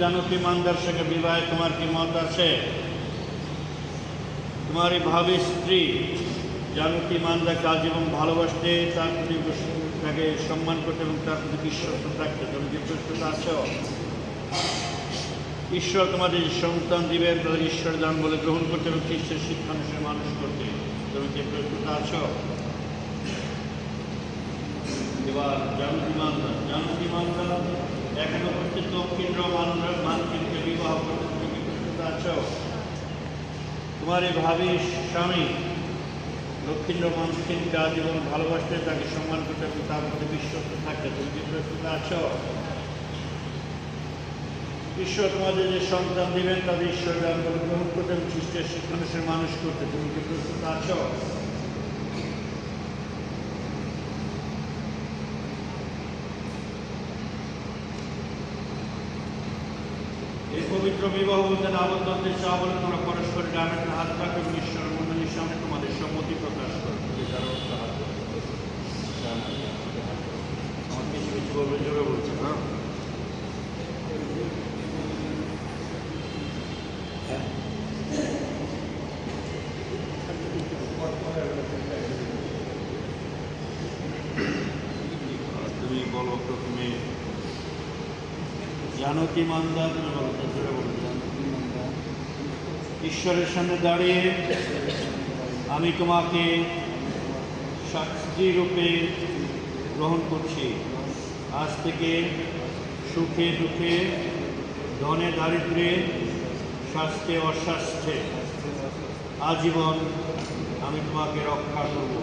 জানকী মান্দার সঙ্গে বিবাহে তোমার কি মত আছে? তোমার এই ভাবি স্ত্রী জানকী মান্দাকে আজীবন ভালোবাসতে তার প্রতি তাকে সম্মান করতে এবং তার প্রতি বিশ্বস্ত থাকতে তুমি কি প্রস্তুত আছো? ঈশ্বর তোমাদের সন্তান দিবেন, তাদের ঈশ্বর দান বলে গ্রহণ করতে এবং খ্রিস্টের শিক্ষানুসারে মানুষ করতে তুমি কি প্রস্তুত আছো? এবার জানকী মান্দা জানকী মান্দা এখনও পর্যন্ত কেন্দ্র মানকিনকে বিবাহ করতে তুমি কি প্রস্তুত আছো তোমার ভাবি স্বামী লক্ষ্মীন্দ্রমান সিং কাজ এবং ভালোবাসতে তাকে সম্মান করতে হবে তার মধ্যে বিশ্বস্ত থাকতে, তুমি কি প্রস্তুত আছো? ঈশ্বর তোমাদের যে সন্তান দিবেন, তাদের ঈশ্বরের আন্দোলন গ্রহণ করতে এবং শিক্ষানুসারে মানুষ করতে, তুমি কি প্রস্তুত আছো এই পবিত্র বিবাহ বন্ধন আবদ্ধতে বলে তোমরা পরস্পর ডানের হাত রাখো এবং ঈশ্বরের মন্ডলীর সামনে তোমাদের সম্মতি প্রকাশ করো। আমার কিছু কিছু বলবে জোরে বলছে হ্যাঁ আর তুমি বলো প্রথমে জানো কি মান্দা? ঈশ্বরের সামনে দাঁড়িয়ে আমি তোমাকে সাক্ষী রূপে গ্রহণ করছি। আজ থেকে সুখে দুঃখে, ধনে দারিদ্র্যে, স্বাস্থ্যে অস্বাস্থ্যে আজীবন আমি তোমাকে রক্ষা করব।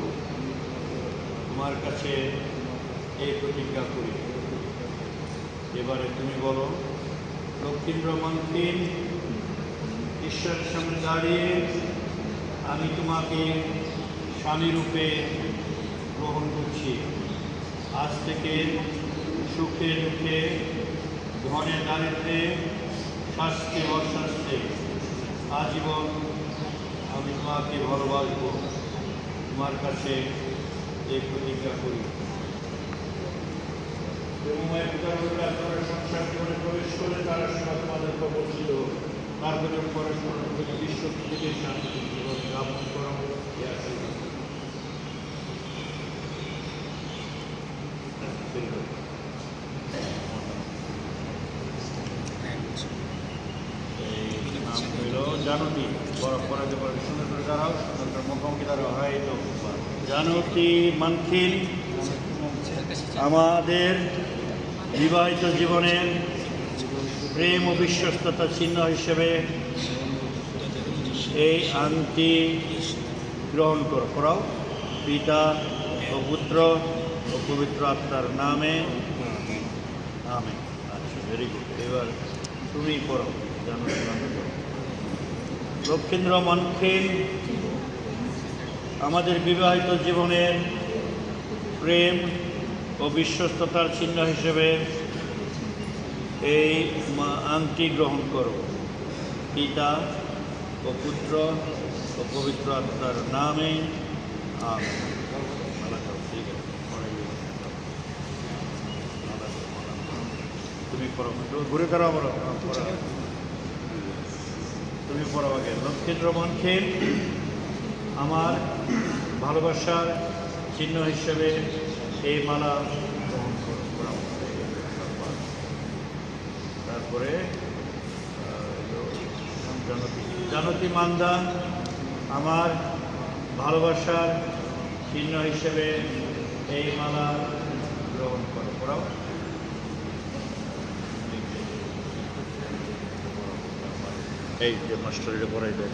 তোমার কাছে এই প্রতিজ্ঞা করি। এবারে তুমি বলো লক্ষ্মীন্দ্র মন্ত্রীর ঈশ্বরের সামনে দাঁড়িয়ে আমি তোমাকে স্বামী রূপে গ্রহণ করছি। আজ থেকে সুখে দুঃখে, ধনে দারিদ্রে স্বাস্থ্যে অস্বাস্থ্যে আজীবন আমি তোমাকে ভালোবাসবো। তোমার কাছে এই প্রতিজ্ঞা করি। প্রেমময় জীবনে প্রবেশ করে তারা সেবা তোমাদের প্রবর্তিত তারপরে পরস্পর প্রতি বিশ্ব থেকে শান্তি জীবন যাপন করা জানতি বড় পরাজয় পরে সুন্দর করে সুন্দর মুখোমুখি দাঁড়াও। তো জানতি মানখিন আমাদের বিবাহিত জীবনের প্রেম ও বিশ্বস্ততার চিহ্ন হিসেবে এই আংটি গ্রহণ করো করাও। পিতা ও পুত্র ও পবিত্র আত্মার নামে। নামে আচ্ছা ভেরি গুড এবার তুমি করো জানো লক্ষ্মীন্দ্র মনখিন আমাদের বিবাহিত জীবনের প্রেম ও বিশ্বস্ততার চিহ্ন হিসেবে এই আংটি গ্রহণ করো। পিতা ও পুত্র ও পবিত্র আত্মার নামে। তুমি পড়ো ঘুরে বলো হ্যাঁ, তুমি পড়ো আগে। লক্ষ্মীন্দ্র মনখিন আমার ভালোবাসার চিহ্ন হিসেবে এই মালা গ্রহণ করো। তারপরে জানকী মান্দা আমার ভালোবাসার চিহ্ন হিসেবে এই মালা গ্রহণ করে পড়াও এই যে মাস্টারিটা পড়াই দেন